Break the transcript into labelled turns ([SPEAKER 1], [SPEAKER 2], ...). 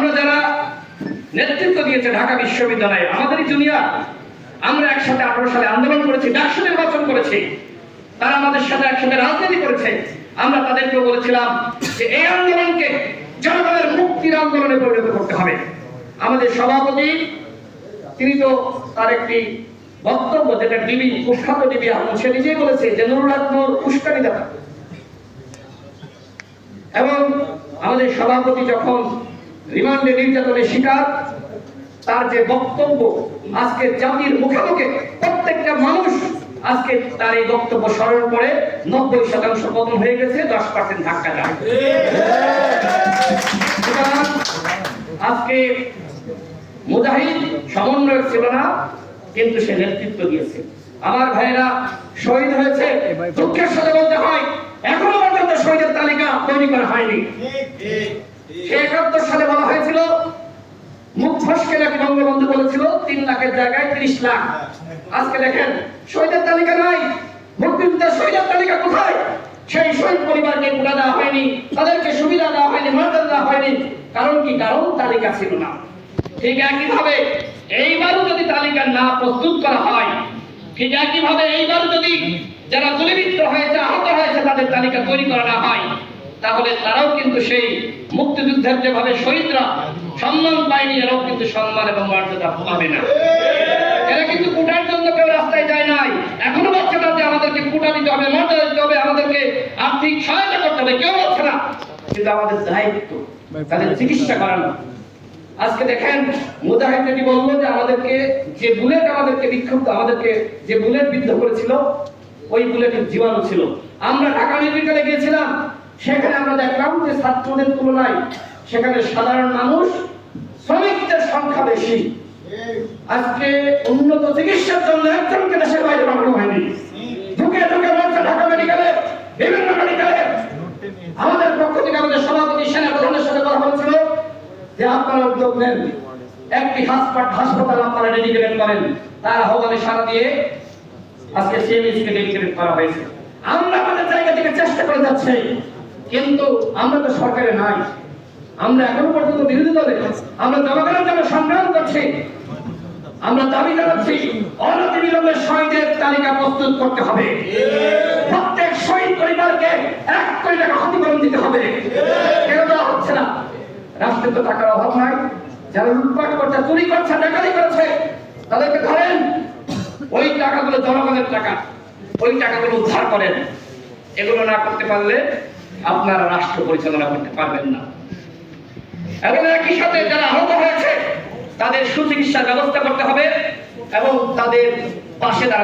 [SPEAKER 1] আমরা যারা নেতৃত্ব দিয়েছে ঢাকা বিশ্ববিদ্যালয়ে, আমাদেরই জুনিয়র আমরা একসাথে আঠারো সালে আন্দোলন করেছি, ডাকসু নির্বাচন করেছি। তারা আমাদের সাথে একসাথে রাজনীতি করেছে। আমরা তাদেরকে বলেছিলাম যে এই আন্দোলনকে জনগণের মুক্তির আন্দোলনে পরিণত করতে হবে। আমাদের সভাপতি, তিনি তো তার একটি বক্তব্য, যেটা ডিবি, কুখ্যাত ডিবি আহমদ, সে নিজেই বলেছে যে নুরুল হক উস্কানি দাতা। এবং আমাদের সভাপতি যখন রিমান্ডে নির্যাতনের শিকার, তার যে বক্তব্য আজকে জাতির মুখে মুখে প্রত্যেকটা মানুষ আজকে তার এই বক্তব্য স্মরণ করে নব্বই শতাংশ পতন হয়ে গেছে, দশ পার্সেন্ট ধাক্কা আজকে মুজাহিদ সমন্বয়ক ছিল না, কিন্তু সে নেতৃত্ব দিয়েছে। আমার ভাইরা শহীদ হয়েছে, দুঃখের সাথে বলতে হয়, এখনও পর্যন্ত শহীদের তালিকা তৈরি করা হয়নি। একাত্তর সালে বলা হয়েছিল, মুখ ফসকে নাকি বঙ্গবন্ধু বলেছিল, তিন লাখের জায়গায় ত্রিশ লাখ। আজকে দেখেন, শহীদের তালিকা নাই। মুক্তিযুদ্ধের শহীদের তালিকা কোথায়? সেই শহীদ পরিবারকে কোটা দেওয়া হয়নি, তাদেরকে সুবিধা দেওয়া হয়নি, মর্যাদা দেওয়া হয়নি। কারণ কি? কারণ তালিকা ছিল না। ঠিক একইভাবে, এইবারও যদি তালিকা না প্রস্তুত করা হয়, ঠিক একইভাবে এইবার যদি যারা গুলিবিদ্ধ হয়েছে, আহত হয়েছে, তাদের তালিকা তৈরি করা না হয় তাহলে তারাও কিন্তু সেই মুক্তিযুদ্ধের যেভাবে শহীদরা সম্মান পায়নি, এরাও কিন্তু সম্মান এবং মর্যাদা পাবে না। এরা কিন্তু কুটার জন্য কেউ রাস্তায় যায় নাই। এখনও বলছে না যে আমাদেরকে কুটা দিতে হবে, মর্যাদা দিতে হবে, আমাদেরকে আর্থিক সহায়তা করতে হবে, কেউ বলছে না। কিন্তু আমাদের দায়িত্ব তাদের চিকিৎসা করানো। আজকে দেখেন, মুজাহিদ যেটি যে আমাদেরকে যে বুলেট আমাদেরকে বিক্ষুব্ধ, আমাদেরকে যে বুলেট বিদ্ধ করেছিল, ওই বুলেটের জীবাণু ছিল। আমরা ঢাকা মেডিকেলে গিয়েছিলাম সেখানে আমরা দেখলাম যে ছাত্রদের তুলনায় সেখানে সাধারণ মানুষ শ্রমিকদের সংখ্যা বেশি। আজকে উন্নত চিকিৎসার জন্য একজনকে দেশের বাইরে পাঠানো হয়নি। ঢুকে ঢুকে বলছে, ঢাকা মেডিকেলে, বিভিন্ন মেডিকেলে। আমাদের পক্ষ থেকে আমাদের সভাপতি সেনা প্রধানের সাথে কথা বলছিল যে আপনারা উদ্যোগ নেন। একটি হাসপাতাল আপনারা ডেডিকেট করেন। তার আহ্বানে সারা দিয়ে আজকে সিএমএসি কে ডেডিকেট করা হয়েছে। আমরা আমাদের জায়গা থেকে চেষ্টা করে যাচ্ছি। কিন্তু আমরা তো সরকারে নাই। আমরা এখনও পর্যন্ত বিরোধী দলে। আমরা জনগণের জন্য সংগ্রাম করছি। আমরা দাবি জানাচ্ছি অনতি বিলম্বে শহীদের তালিকা প্রস্তুত করতে হবে। প্রত্যেক শহীদ পরিবারকে এক কোটি টাকা ক্ষতিপূরণ দিতে হবে। কেন দেওয়া হচ্ছে না? রাষ্ট্রের তো টাকার অভাব নাই। যারা লুটপাট করছে, চুরি করছে, ডাকাতি করছে, তাদেরকে ধরেন, ওই টাকাগুলো জনগণের টাকা। ওই টাকাগুলো উদ্ধার করেন। এগুলো না করতে পারলে আপনারা রাষ্ট্র পরিচালনা করতে পারবেন না। এবং একই সাথে যারা আহত হয়েছে, তাদের সুচিকিৎসার ব্যবস্থা করতে হবে এবং তাদের পাশে দাঁড়াতে